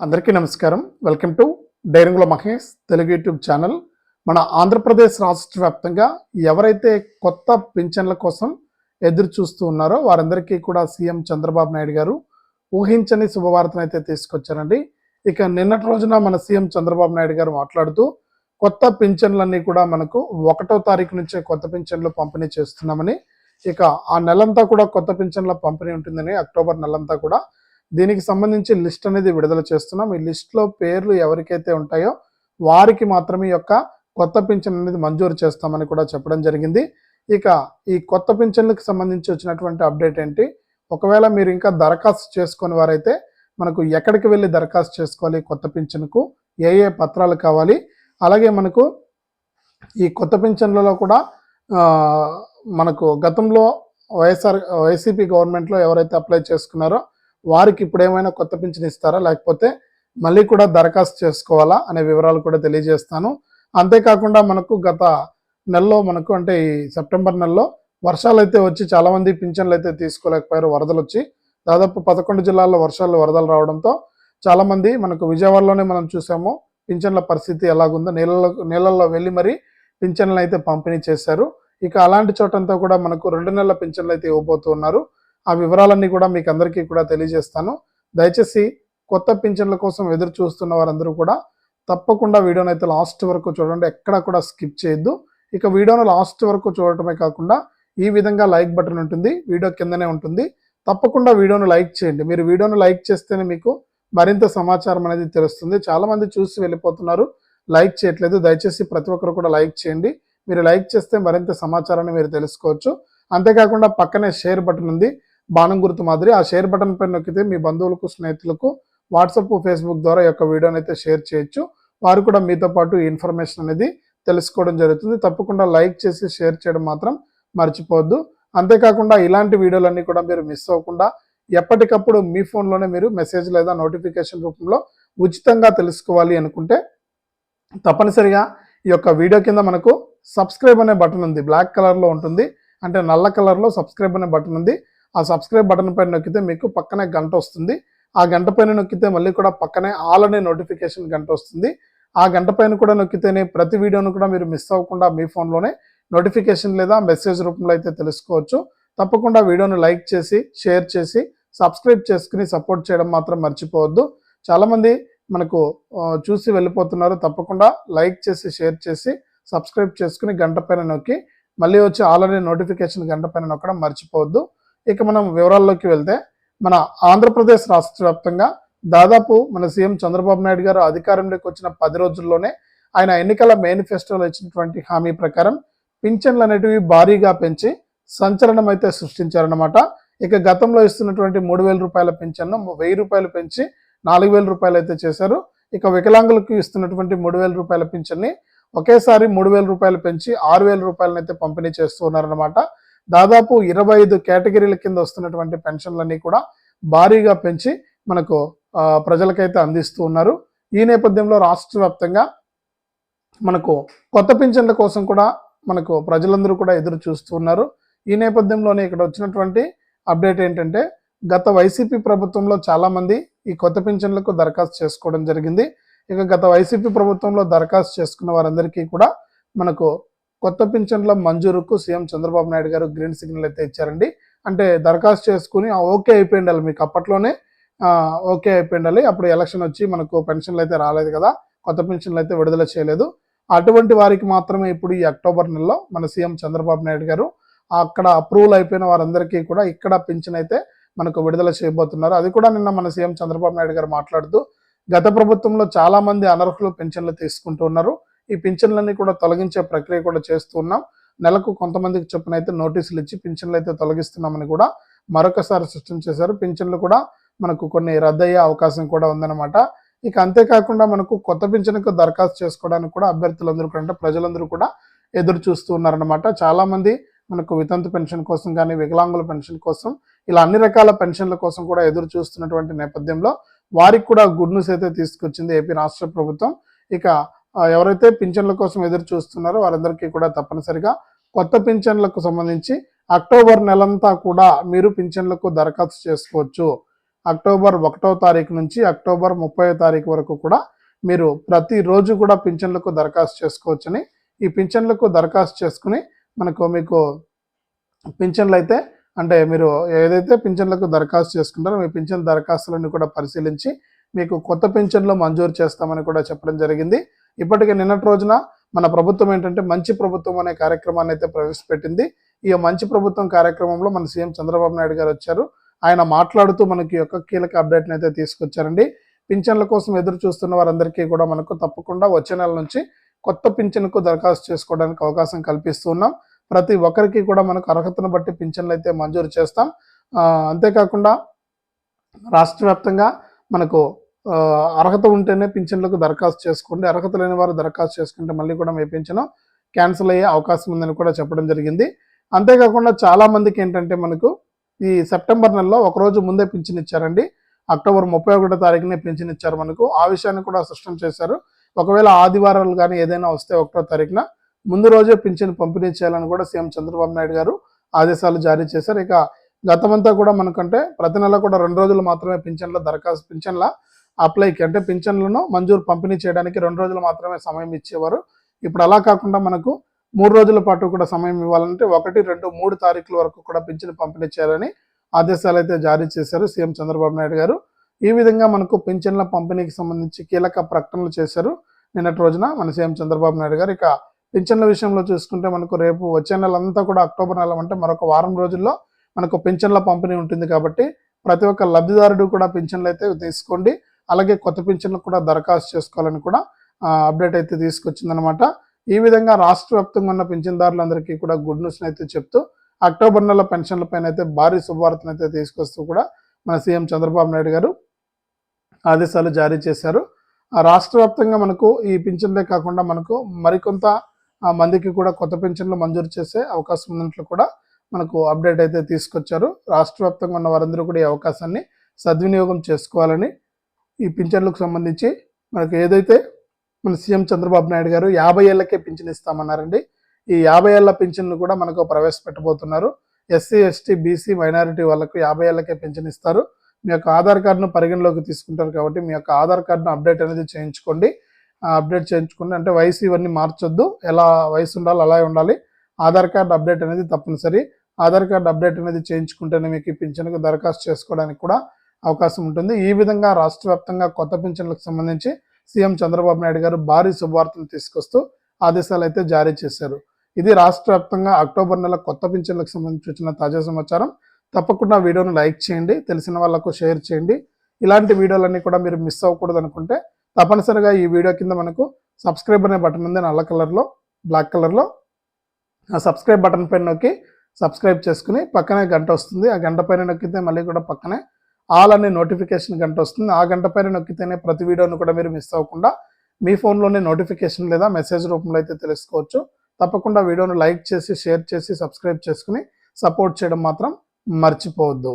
అందరికీ నమస్కారం. Welcome to Dairingula Mahesh Telugu YouTube channel. మన ఆంధ్రప్రదేశ్ రాష్ట్ర వ్యాప్తంగా ఎవరైతే కొత్త పింఛన్ల కోసం ఎదురు చూస్తూ ఉన్నారో వారందరికీ కూడా సీఎం చంద్రబాబు నాయుడు గారు ఊహించని శుభవార్తను అయితే తీసుకొచ్చారండి. ఇక నిన్నటి రోజున మన సీఎం చంద్రబాబు నాయుడు గారు మాట్లాడుతూ కొత్త పింఛన్లన్నీ కూడా మనకు ఒకటో తారీఖు నుంచే కొత్త పింఛన్లు పంపిణీ చేస్తున్నామని ఇక ఆ నెలంతా కూడా కొత్త పింఛన్ల పంపిణీ ఉంటుందని అక్టోబర్ నెలంతా కూడా దీనికి సంబంధించి లిస్ట్ అనేది విడుదల చేస్తున్నాం. ఈ లిస్ట్లో పేర్లు ఎవరికైతే ఉంటాయో వారికి మాత్రమే ఈ యొక్క కొత్త పింఛన్ అనేది మంజూరు చేస్తామని కూడా చెప్పడం జరిగింది. ఇక ఈ కొత్త పింఛన్లకు సంబంధించి వచ్చినటువంటి అప్డేట్ ఏంటి? ఒకవేళ మీరు ఇంకా దరఖాస్తు చేసుకుని వారైతే మనకు ఎక్కడికి వెళ్ళి దరఖాస్తు చేసుకోవాలి? కొత్త పింఛన్కు ఏ ఏ పత్రాలు కావాలి? అలాగే మనకు ఈ కొత్త పింఛన్లలో కూడా మనకు గతంలో వైఎస్ఆర్ వైసీపీ గవర్నమెంట్లో ఎవరైతే అప్లై చేసుకున్నారో వారికి ఇప్పుడు ఏమైనా కొత్త పింఛన్ ఇస్తారా? లేకపోతే మళ్ళీ కూడా దరఖాస్తు చేసుకోవాలా? అనే వివరాలు కూడా తెలియజేస్తాను. అంతేకాకుండా మనకు గత నెలలో మనకు అంటే ఈ సెప్టెంబర్ నెలలో వర్షాలు అయితే వచ్చి చాలా మంది పింఛన్లు అయితే తీసుకోలేకపోయారు వరదలు వచ్చి దాదాపు పదకొండు జిల్లాల్లో వర్షాలు వరదలు రావడంతో చాలా మంది మనకు విజయవాడలోనే మనం చూసాము పింఛన్ల పరిస్థితి ఎలాగుందో. నీళ్ళలో నీళ్ళల్లో వెళ్ళి మరీ పింఛన్లు అయితే పంపిణీ చేశారు. ఇక అలాంటి చోటంతా కూడా మనకు రెండు నెలల పింఛన్లు అయితే ఇవ్వబోతున్నారు. ఆ వివరాలన్నీ కూడా మీకు అందరికీ కూడా తెలియజేస్తాను. దయచేసి కొత్త పింఛన్ల కోసం ఎదురు చూస్తున్న వారందరూ కూడా తప్పకుండా వీడియోని అయితే లాస్ట్ వరకు చూడండి ఎక్కడ కూడా స్కిప్ చేయొద్దు. ఇక వీడియోను లాస్ట్ వరకు చూడటమే కాకుండా ఈ విధంగా లైక్ బటన్ ఉంటుంది వీడియో కిందనే ఉంటుంది. తప్పకుండా వీడియోను లైక్ చేయండి. మీరు వీడియోను లైక్ చేస్తేనే మీకు మరింత సమాచారం అనేది తెలుస్తుంది. చాలామంది చూసి వెళ్ళిపోతున్నారు లైక్ చేయట్లేదు. దయచేసి ప్రతి ఒక్కరు కూడా లైక్ చేయండి. మీరు లైక్ చేస్తే మరింత సమాచారాన్ని మీరు తెలుసుకోవచ్చు. అంతేకాకుండా పక్కనే షేర్ బటన్ ఉంది. బాణం గుర్తు మాదిరి ఆ షేర్ బటన్ పైన నొక్కితే మీ బంధువులకు స్నేహితులకు వాట్సాప్ ఫేస్బుక్ ద్వారా యొక్క వీడియోని అయితే షేర్ చేయొచ్చు. వారు కూడా మీతో పాటు ఇన్ఫర్మేషన్ అనేది తెలుసుకోవడం జరుగుతుంది. తప్పకుండా లైక్ చేసి షేర్ చేయడం మాత్రం మర్చిపోవద్దు. అంతేకాకుండా ఇలాంటి వీడియోలన్నీ కూడా మీరు మిస్ అవ్వకుండా ఎప్పటికప్పుడు మీ ఫోన్లోనే మీరు మెసేజ్ లేదా నోటిఫికేషన్ రూపంలో ఉచితంగా తెలుసుకోవాలి అనుకుంటే తప్పనిసరిగా ఈ యొక్క వీడియో కింద మనకు సబ్స్క్రైబ్ అనే బటన్ ఉంది. బ్లాక్ కలర్లో ఉంటుంది. అంటే నల్ల కలర్లో సబ్స్క్రైబ్ అనే బటన్ ఉంది. ఆ సబ్స్క్రైబ్ బటన్ పైన నొక్కితే మీకు పక్కనే గంట వస్తుంది. ఆ గంట పైన నొక్కితే మళ్ళీ కూడా పక్కనే ఆల్ అనే నోటిఫికేషన్ గంట వస్తుంది. ఆ గంట పైన కూడా నొక్కితేనే ప్రతి వీడియోను కూడా మీరు మిస్ అవ్వకుండా మీ ఫోన్లోనే నోటిఫికేషన్ లేదా మెసేజ్ రూపంలో అయితే తెలుసుకోవచ్చు. తప్పకుండా వీడియోను లైక్ చేసి షేర్ చేసి సబ్స్క్రైబ్ చేసుకుని సపోర్ట్ చేయడం మాత్రం మర్చిపోవద్దు. చాలామంది మనకు చూసి వెళ్ళిపోతున్నారు. తప్పకుండా లైక్ చేసి షేర్ చేసి సబ్స్క్రైబ్ చేసుకుని గంట పైన నొక్కి మళ్ళీ వచ్చి ఆల్రెడీ నోటిఫికేషన్ గంట పైన నొక్కడం మర్చిపోవద్దు. ఇక మనం వివరాల్లోకి వెళ్తే మన ఆంధ్రప్రదేశ్ రాష్ట్ర వ్యాప్తంగా దాదాపు మన సీఎం చంద్రబాబు నాయుడు గారు అధికారంలోకి వచ్చిన పది రోజుల్లోనే ఆయన ఎన్నికల మేనిఫెస్టోలో ఇచ్చినటువంటి హామీ ప్రకారం పింఛన్లు అనేటివి భారీగా పెంచి సంచలనం అయితే సృష్టించారనమాట ఇక గతంలో ఇస్తున్నటువంటి మూడు వేల రూపాయల పింఛన్ను వెయ్యి రూపాయలు పెంచి నాలుగు వేల రూపాయలు అయితే చేశారు. ఇక వికలాంగులకు ఇస్తున్నటువంటి మూడు వేల రూపాయల పింఛన్ని ఒకేసారి మూడు వేల రూపాయలు పెంచి ఆరు వేల రూపాయలను అయితే పంపిణీ చేస్తూ ఉన్నారనమాట దాదాపు ఇరవై ఐదు కేటగిరీల కింద వస్తున్నటువంటి పెన్షన్లన్నీ కూడా భారీగా పెంచి మనకు ప్రజలకైతే అందిస్తూ ఉన్నారు. ఈ నేపథ్యంలో రాష్ట్ర వ్యాప్తంగా మనకు కొత్త పింఛన్ల కోసం కూడా మనకు ప్రజలందరూ కూడా ఎదురు చూస్తూ ఉన్నారు. ఈ నేపథ్యంలోనే ఇక్కడ వచ్చినటువంటి అప్డేట్ ఏంటంటే గత వైసీపీ ప్రభుత్వంలో చాలామంది ఈ కొత్త పింఛన్లకు దరఖాస్తు చేసుకోవడం జరిగింది. ఇక గత వైసీపీ ప్రభుత్వంలో దరఖాస్తు చేసుకున్న వారందరికీ కూడా మనకు కొత్త పింఛన్ల మంజూరుకు సీఎం చంద్రబాబు నాయుడు గారు గ్రీన్ సిగ్నల్ అయితే ఇచ్చారండి. అంటే దరఖాస్తు చేసుకుని ఓకే అయిపోయి ఉండాలి మీకు అప్పట్లోనే. ఓకే అయిపోయి ఉండాలి అప్పుడు ఎలక్షన్ వచ్చి మనకు పెన్షన్లు అయితే రాలేదు కదా కొత్త పెన్షన్లు అయితే విడుదల చేయలేదు. అటువంటి వారికి మాత్రమే ఇప్పుడు ఈ అక్టోబర్ నెలలో మన సీఎం చంద్రబాబు నాయుడు గారు అక్కడ అప్రూవల్ అయిపోయిన వారందరికీ కూడా ఇక్కడ పింఛన్ అయితే మనకు విడుదల చేయబోతున్నారు. అది కూడా నిన్న మన సీఎం చంద్రబాబు నాయుడు గారు మాట్లాడుతూ గత ప్రభుత్వంలో చాలా మంది అనర్హులు పెన్షన్లు తీసుకుంటూ ఉన్నారు. ఈ పింఛన్లన్నీ కూడా తొలగించే ప్రక్రియ కూడా చేస్తూ ఉన్నాం. నెలకు కొంతమందికి చొప్పున అయితే నోటీసులు ఇచ్చి పింఛన్లు అయితే తొలగిస్తున్నామని కూడా మరొకసారి స్పష్టం చేశారు. పింఛన్లు కూడా మనకు కొన్ని రద్దయ్యే అవకాశం కూడా ఉందన్నమాట. ఇక అంతేకాకుండా మనకు కొత్త పింఛన్కు దరఖాస్తు చేసుకోవడానికి కూడా అభ్యర్థులందరూ కూడా అంటే ప్రజలందరూ కూడా ఎదురు చూస్తూ ఉన్నారనమాట చాలామంది మనకు వితంతు పెన్షన్ కోసం కానీ వికలాంగుల పెన్షన్ కోసం ఇలా అన్ని రకాల పెన్షన్ల కోసం కూడా ఎదురు చూస్తున్నటువంటి నేపథ్యంలో వారికి కూడా గుడ్ న్యూస్ అయితే తీసుకొచ్చింది ఏపీ రాష్ట్ర ప్రభుత్వం. ఇక ఎవరైతే పింఛన్ల కోసం ఎదురు చూస్తున్నారో వారందరికీ కూడా తప్పనిసరిగా కొత్త పింఛన్లకు సంబంధించి అక్టోబర్ నెలంతా కూడా మీరు పింఛన్లకు దరఖాస్తు చేసుకోవచ్చు. అక్టోబర్ ఒకటో తారీఖు నుంచి అక్టోబర్ ముప్పై తారీఖు వరకు కూడా మీరు ప్రతిరోజు కూడా పింఛన్లకు దరఖాస్తు చేసుకోవచ్చని ఈ పింఛన్లకు దరఖాస్తు చేసుకుని మనకు మీకు పింఛన్లు అయితే అంటే మీరు ఏదైతే పింఛన్లకు దరఖాస్తు చేసుకుంటారో మీ పింఛన్ దరఖాస్తులన్నీ కూడా పరిశీలించి మీకు కొత్త పింఛన్లు మంజూరు చేస్తామని కూడా చెప్పడం జరిగింది. ఇప్పటికే నిన్నటి రోజున మన ప్రభుత్వం ఏంటంటే మంచి ప్రభుత్వం అనే కార్యక్రమాన్ని అయితే ప్రవేశపెట్టింది. ఈ మంచి ప్రభుత్వం కార్యక్రమంలో మన సీఎం చంద్రబాబు నాయుడు గారు వచ్చారు. ఆయన మాట్లాడుతూ మనకి యొక్క కీలక అప్డేట్ని అయితే తీసుకొచ్చారండి. పింఛన్ల కోసం ఎదురు చూస్తున్న వారందరికీ కూడా మనకు తప్పకుండా వచ్చే నెల నుంచి కొత్త పింఛన్కు దరఖాస్తు చేసుకోవడానికి అవకాశం కల్పిస్తున్నాం ప్రతి ఒక్కరికి కూడా మనకు అర్హతను బట్టి పింఛన్లు అయితే మంజూరు చేస్తాం. అంతేకాకుండా రాష్ట్ర వ్యాప్తంగా మనకు అర్హత ఉంటేనే పింఛన్లకు దరఖాస్తు చేసుకోండి. అర్హత లేని వారు దరఖాస్తు చేసుకుంటే మళ్ళీ కూడా మీ పింఛను క్యాన్సిల్ అయ్యే అవకాశం ఉందని కూడా చెప్పడం జరిగింది. అంతేకాకుండా చాలా మందికి ఏంటంటే మనకు ఈ సెప్టెంబర్ నెలలో ఒక రోజు ముందే పింఛన్ ఇచ్చారండి. అక్టోబర్ ముప్పై ఒకటో తారీఖునే పింఛన్ ఇచ్చారు మనకు. ఆ విషయాన్ని కూడా స్పష్టం చేశారు. ఒకవేళ ఆదివారాలు కానీ ఏదైనా వస్తే ఒకటో తారీఖున ముందు రోజే పింఛన్ పంపిణీ చేయాలని కూడా సీఎం చంద్రబాబు నాయుడు గారు ఆదేశాలు జారీ చేశారు. ఇక గతమంతా కూడా మనకంటే ప్రతి నెల కూడా రెండు రోజులు మాత్రమే పింఛన్ల దరఖాస్తు పింఛన్ల అప్లైకి అంటే పింఛన్లను మంజూరు పంపిణీ చేయడానికి రెండు రోజులు మాత్రమే సమయం ఇచ్చేవారు. ఇప్పుడు అలా కాకుండా మనకు మూడు రోజుల పాటు కూడా సమయం ఇవ్వాలంటే ఒకటి రెండు మూడు తారీఖుల వరకు కూడా పింఛన్ పంపిణీ చేయాలని ఆదేశాలు అయితే జారీ చేశారు సీఎం చంద్రబాబు నాయుడు గారు. ఈ విధంగా మనకు పింఛన్ల పంపిణీకి సంబంధించి కీలక ప్రకటనలు చేశారు నిన్నటి రోజున మన సీఎం చంద్రబాబు నాయుడు గారు. ఇక పింఛన్ల విషయంలో చూసుకుంటే మనకు రేపు వచ్చే నెల అంతా కూడా అక్టోబర్ నెల అంటే మరొక వారం రోజుల్లో మనకు పింఛన్ల పంపిణీ ఉంటుంది కాబట్టి ప్రతి ఒక్క లబ్ధిదారుడు కూడా పింఛన్లు అయితే తీసుకోండి. అలాగే కొత్త పింఛన్లకు కూడా దరఖాస్తు చేసుకోవాలని కూడా అప్డేట్ అయితే తీసుకొచ్చిందనమాట ఈ విధంగా రాష్ట్ర వ్యాప్తంగా ఉన్న పింఛన్దారులందరికీ కూడా గుడ్ న్యూస్ అయితే చెప్తూ అక్టోబర్ నెల పెన్షన్లపైన అయితే భారీ శుభవార్తను అయితే తీసుకొస్తూ కూడా మన సీఎం చంద్రబాబు నాయుడు గారు ఆదేశాలు జారీ చేశారు. రాష్ట్ర వ్యాప్తంగా మనకు ఈ పింఛన్లే కాకుండా మనకు మరికొంత మందికి కూడా కొత్త పింఛన్లు మంజూరు చేసే అవకాశం ఉన్నట్లు కూడా మనకు అప్డేట్ అయితే తీసుకొచ్చారు. రాష్ట్ర వ్యాప్తంగా ఉన్న వారందరూ కూడా ఈ అవకాశాన్ని సద్వినియోగం చేసుకోవాలని ఈ పింఛన్లకు సంబంధించి మనకు ఏదైతే మన సీఎం చంద్రబాబు నాయుడు గారు యాభై ఏళ్ళకే పింఛన్ ఇస్తామన్నారండి ఈ యాభై ఏళ్ళ పింఛన్లు కూడా మనకు ప్రవేశపెట్టబోతున్నారు. ఎస్సీ ఎస్టీ బీసీ మైనారిటీ వాళ్ళకు యాభై ఏళ్ళకే పింఛన్ ఇస్తారు. మీ యొక్క ఆధార్ కార్డును పరిగణలోకి తీసుకుంటారు కాబట్టి మీ యొక్క ఆధార్ కార్డును అప్డేట్ అనేది చేయించుకోండి. అప్డేట్ చేయించుకోండి. అంటే వయసు ఇవన్నీ మార్చొద్దు. ఎలా వయసు ఉండాలి అలా ఉండాలి. ఆధార్ కార్డు అప్డేట్ అనేది తప్పనిసరి. ఆధార్ కార్డు అప్డేట్ అనేది చేయించుకుంటేనే మీకు ఈ పింఛన్కు దరఖాస్తు చేసుకోవడానికి కూడా అవకాశం ఉంటుంది. ఈ విధంగా రాష్ట్ర వ్యాప్తంగా కొత్త పింఛన్లకు సంబంధించి సీఎం చంద్రబాబు నాయుడు గారు భారీ శుభవార్తలు తీసుకొస్తూ ఆదేశాలు అయితే జారీ చేశారు. ఇది రాష్ట్ర వ్యాప్తంగా అక్టోబర్ నెల కొత్త పింఛన్లకు సంబంధించి వచ్చిన తాజా సమాచారం. తప్పకుండా వీడియోను లైక్ చేయండి తెలిసిన వాళ్ళకు షేర్ చేయండి. ఇలాంటి వీడియోలన్నీ కూడా మీరు మిస్ అవ్వకూడదు అనుకుంటే తప్పనిసరిగా ఈ వీడియో కింద మనకు సబ్స్క్రైబ్ అనే బటన్ ఉంది నల్ల కలర్లో బ్లాక్ కలర్లో. ఆ సబ్స్క్రైబ్ బటన్ పైన నొక్కి సబ్స్క్రైబ్ చేసుకుని పక్కనే గంట వస్తుంది. ఆ గంట పైన నొక్కితే మళ్ళీ కూడా పక్కనే ఆల్ అనే నోటిఫికేషన్ గంట వస్తుంది. ఆ గంట పైన నొక్కితేనే ప్రతి వీడియోను కూడా మీరు మిస్ అవ్వకుండా మీ ఫోన్లోనే నోటిఫికేషన్ లేదా మెసేజ్ రూపంలో అయితే తెలుసుకోవచ్చు. తప్పకుండా వీడియోను లైక్ చేసి షేర్ చేసి సబ్స్క్రైబ్ చేసుకుని సపోర్ట్ చేయడం మాత్రం మర్చిపోవద్దు.